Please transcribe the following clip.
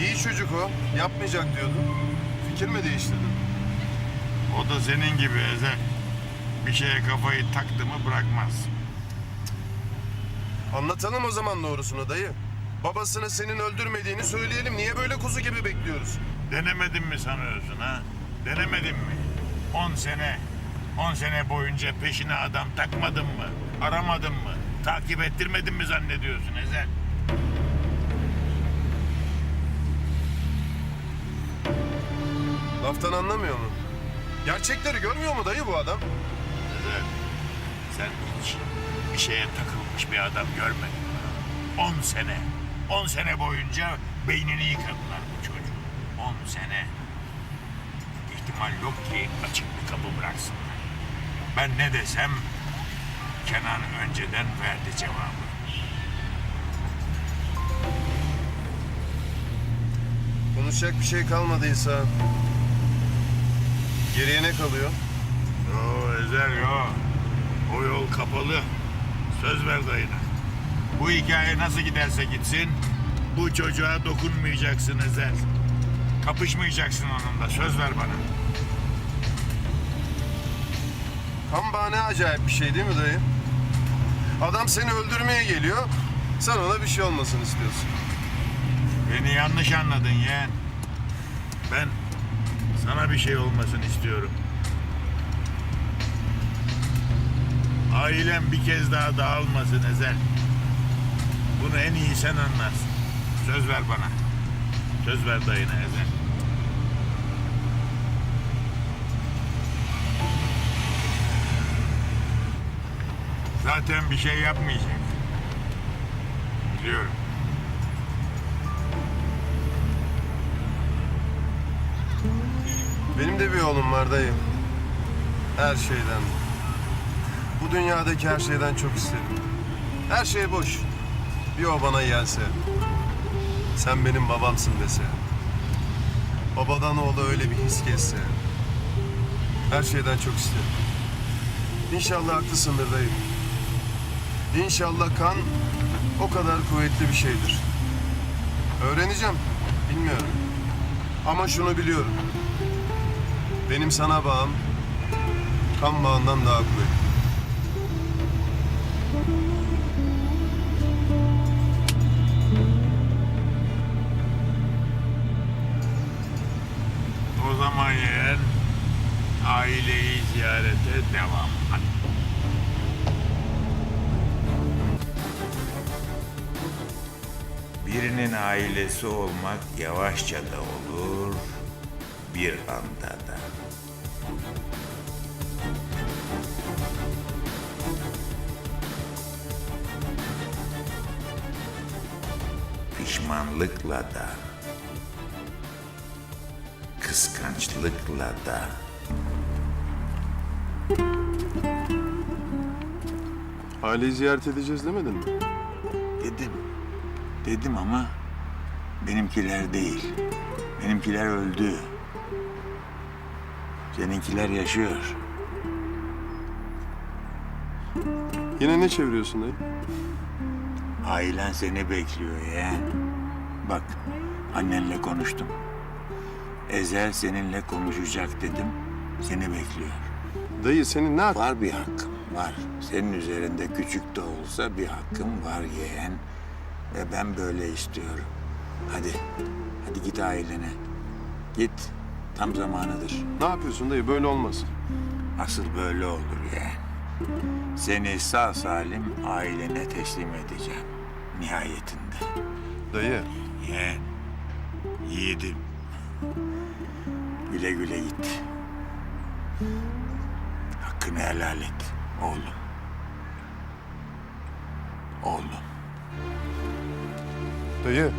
İyi çocuk o. Yapmayacak diyordun. Fikir mi değiştirdin? O da senin gibi Ezel. Bir şeye kafayı taktı mı bırakmaz. Anlatalım o zaman doğrusunu dayı. Babasını senin öldürmediğini söyleyelim. Niye böyle kuzu gibi bekliyoruz? Denemedin mi sanıyorsun ha? Denemedin mi? 10 sene, 10 sene boyunca peşine adam takmadın mı? Aramadın mı? Takip ettirmedin mi zannediyorsun Ezel? Laftan anlamıyor mu? Gerçekleri görmüyor mu dayı bu adam? Ezel, sen hiç bir şeye takılmış bir adam görmedin mi? 10 sene, 10 sene boyunca beynini yıkadılar bu çocuğu. 10 sene. İhtimal yok ki açık bir kapı bıraksınlar. Ben ne desem Kenan önceden verdi cevabı. Konuşacak bir şey kalmadıysa... Geriye ne kalıyor? Yo Ezel yo. O yol kapalı. Söz ver dayına. Bu hikaye nasıl giderse gitsin bu çocuğa dokunmayacaksın Ezel. Kapışmayacaksın onunla. Söz ver bana. Kan bağı ne acayip bir şey değil mi dayı? Adam seni öldürmeye geliyor. Sen ona bir şey olmasın istiyorsun. Beni yanlış anladın yeğen. Ben sana bir şey olmasın istiyorum. Ailem bir kez daha dağılmasın Ezel. Bunu en iyi sen anlarsın. Söz ver bana. Söz ver dayına Ezel. Zaten bir şey yapmayacak. Biliyorum. Oğlum var. Her şeyden. Bu dünyadaki her şeyden çok istedim. Her şey boş. Bir o bana gelse. Sen benim babamsın dese. Babadan oğlu öyle bir his kesse. Her şeyden çok istedim. İnşallah haklısındır dayı. İnşallah kan o kadar kuvvetli bir şeydir. Öğreneceğim. Bilmiyorum. Ama şunu biliyorum. Benim sana bağım kan bağından daha kuvvetli. O zaman yeğen aileyi ziyarete devam. Birinin ailesi olmak yavaşça da olur, bir anda Pişmanlıkla da, kıskançlıkla da. Aileyi ziyaret edeceğiz demedin mi? Dedim. Dedim ama benimkiler değil. Benimkiler öldü. Seninkiler yaşıyor. Yine ne çeviriyorsun dayı? Ailen seni bekliyor yeğen. Bak annenle konuştum. Ezel seninle konuşacak dedim. Seni bekliyor. Dayı senin ne hak- Var bir hakkım var. Senin üzerinde küçük de olsa bir hakkım var yeğen. Ve ben böyle istiyorum. Hadi. Hadi git ailene. Git. Tam zamanıdır. Ne yapıyorsun dayı? Böyle olmaz. Asıl böyle olur yeğen. Seni sağ salim ailene teslim edeceğim. Nihayetinde. Dayı, Yeğen. Yiğidim. Güle güle git. Hakkını helal et oğlum. Oğlum. dayı.